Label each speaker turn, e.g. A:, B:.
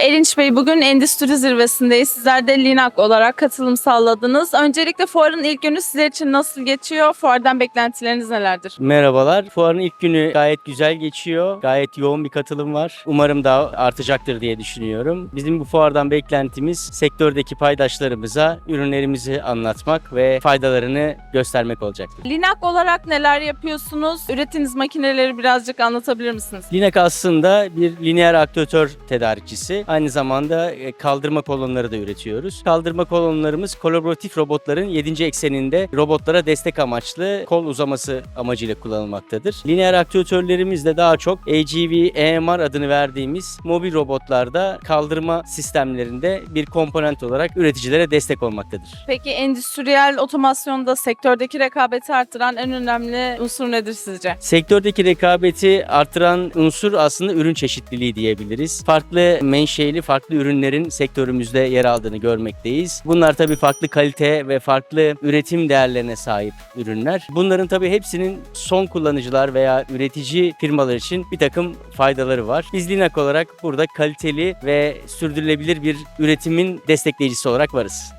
A: Meriç Bey bugün endüstri zirvesindeyiz. Sizler de Linak olarak katılım sağladınız. Öncelikle fuarın ilk günü sizler için nasıl geçiyor? Fuardan beklentileriniz nelerdir?
B: Merhabalar. Fuarın ilk günü gayet güzel geçiyor. Gayet yoğun bir katılım var. Umarım daha artacaktır diye düşünüyorum. Bizim bu fuardan beklentimiz sektördeki paydaşlarımıza ürünlerimizi anlatmak ve faydalarını göstermek olacaktır.
A: Linak olarak neler yapıyorsunuz? Ürettiğiniz makineleri birazcık anlatabilir misiniz?
B: Linak aslında bir lineer aktüatör tedarikçisi. Aynı zamanda e, kaldırma kolonları da üretiyoruz. Kaldırma kolonlarımız kolaboratif robotların 7. ekseninde robotlara destek amaçlı kol uzaması amacıyla kullanılmaktadır. Lineer aktüatörlerimiz de daha çok AGV, EMR adını verdiğimiz mobil robotlarda kaldırma sistemlerinde bir komponent olarak üreticilere destek olmaktadır.
A: Peki endüstriyel otomasyonda sektördeki rekabeti artıran en önemli unsur nedir sizce?
B: Sektördeki rekabeti artıran unsur aslında ürün çeşitliliği diyebiliriz. Farklı menşeli, farklı ürünlerin sektörümüzde yer aldığını görmekteyiz. Bunlar tabii farklı kalite ve farklı üretim değerlerine sahip ürünler. Bunların tabii hepsinin son kullanıcılar veya üretici firmalar için bir takım faydaları var. Biz Linak olarak burada kaliteli ve sürdürülebilir bir üretimin destekleyicisi olarak varız.